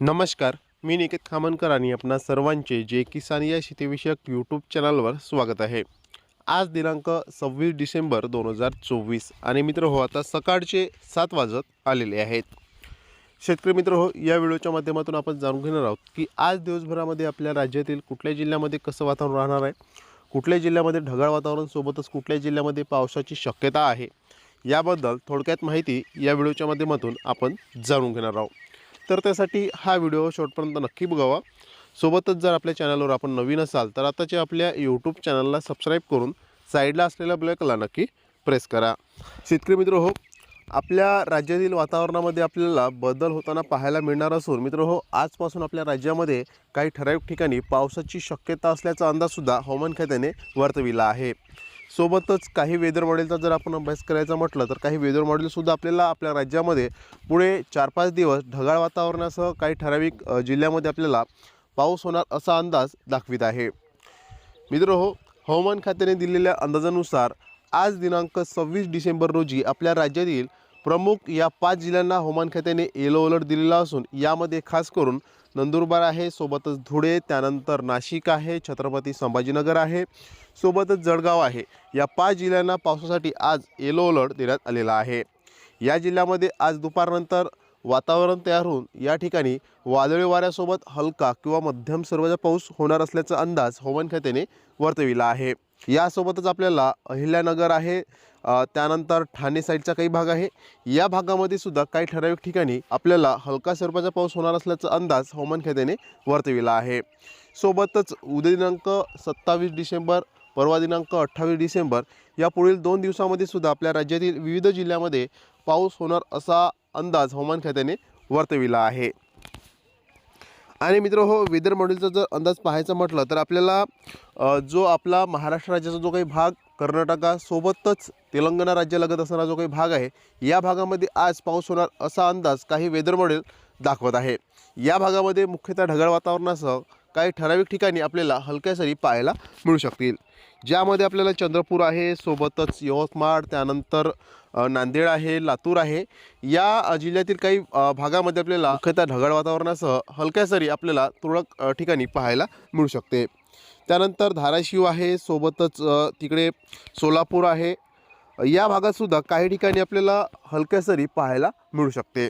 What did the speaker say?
नमस्कार मी निकेत खामनकर आणि आपणा सर्वांचे जे किसान या शेतीविषयक यूट्यूब चॅनलवर स्वागत आहे. आज दिनांक सव्वीस डिसेंबर दोन हजार चोवीस आणि मित्र हो आता सकाळचे सात वाजत आलेले आहेत. शेतकरी मित्र हो या व्हिडिओच्या माध्यमातून आपण जाणून घेणार आहोत की आज दिवसभरामध्ये आपल्या राज्यातील कुठल्या जिल्ह्यामध्ये कसं वातावरण राहणार आहे? कुठल्या जिल्ह्यामध्ये ढगाळ वातावरण सोबतच कुठल्या जिल्ह्यामध्ये पावसाची शक्यता आहे? याबद्दल थोडक्यात माहिती या व्हिडिओच्या माध्यमातून आपण जाणून घेणार आहोत. तर त्यासाठी हा व्हिडिओ शेवटपर्यंत नक्की बघावा. सोबतच जर आपल्या चॅनलवर आपण नवीन असाल तर आताच्या आपल्या यूट्यूब चॅनलला सबस्क्राईब करून साईडला असलेल्या ब्लॅकला नक्की प्रेस करा. शेतकरी मित्र हो आपल्या राज्यातील वातावरणामध्ये आपल्याला बदल होताना पाहायला मिळणार असून मित्र हो आजपासून आपल्या राज्यामध्ये काही ठराविक ठिकाणी पावसाची शक्यता असल्याचा अंदाजसुद्धा हवामान खात्याने वर्तविला आहे. सोबतच काही वेदर मॉडेलचा जर आपण अभ्यास करायचा म्हटलं तर काही वेदर मॉडेलसुद्धा आपल्याला आपल्या राज्यामध्ये पुढे चार पाच दिवस ढगाळ वातावरणासह काही ठराविक जिल्ह्यामध्ये आपल्याला पाऊस होणार असा अंदाज दाखवित आहे. मित्र हो हवामान खात्याने दिलेल्या अंदाजानुसार आज दिनांक सव्वीस डिसेंबर रोजी आपल्या राज्यातील प्रमुख या पाच जिल्ह्यांना हवामान खात्याने येलो अलर्ट दिलेला असून यामध्ये खास करून नंदुरबार आहे सोबतच धुळे त्यानंतर नाशिक आहे छत्रपती संभाजीनगर आहे सोबतच जळगाव आहे. या पाच जिल्ह्यांना पावसासाठी आज येलो अलर्ट देण्यात आलेला आहे. या जिल्ह्यामध्ये आज दुपारनंतर वातावरण तयार होऊन या ठिकाणी वादळी वाऱ्यासोबत हलका किंवा मध्यम स्वरूपाचा पाऊस होणार असल्याचा अंदाज हवामान खात्याने वर्तविला आहे. यासोबतच आपल्याला अहिल्यानगर आहे त्यानंतर ठाणे साईडचा काही भाग आहे. या भागामध्ये सुद्धा काही ठराविक ठिकाणी आपल्याला हलका स्वरूपाचा पाऊस होणार असल्याचा अंदाज हवामान खात्याने वर्तविला आहे. सोबतच उद्या दिनांक सत्तावीस डिसेंबर परवा दिनांक अठ्ठावीस डिसेंबर या पुढील दोन दिवसामध्ये सुद्धा आपल्या राज्यातील विविध जिल्ह्यामध्ये पाऊस होणार असा अंदाज हवामान खात्याने वर्तविला आहे. आणि मित्र हो वेदर मॉडेलचा जर अंदाज पाहायचा म्हटलं तर आपल्याला जो आपला महाराष्ट्र राज्याचा जो काही भाग कर्नाटकासोबतच तेलंगणा राज्यालगत असणारा जो काही भाग आहे या भागामध्ये आज पाऊस होणार असा अंदाज काही वेदर मॉडेल दाखवत आहे. या भागामध्ये मुख्यतः ढगाळ वातावरणासह काही ठराविक ठिकाणी आपल्याला हलक्या सरी पाहायला मिळू शकतील. ज्यामध्ये आपल्याला चंद्रपूर आहे सोबतच यवतमाळ त्यानंतर नांदेड आहे लातूर आहे. या जिल्ह्यातील काही भागामध्ये आपल्याला मुख्यतः ढगाळ वातावरणासह हलक्या सरी आपल्याला तुरळक ठिकाणी पाहायला मिळू शकते. त्यानंतर धाराशिव आहे सोबतच तिकडे सोलापूर आहे. या भागातसुद्धा काही ठिकाणी आपल्याला हलक्या सरी पाहायला मिळू शकते.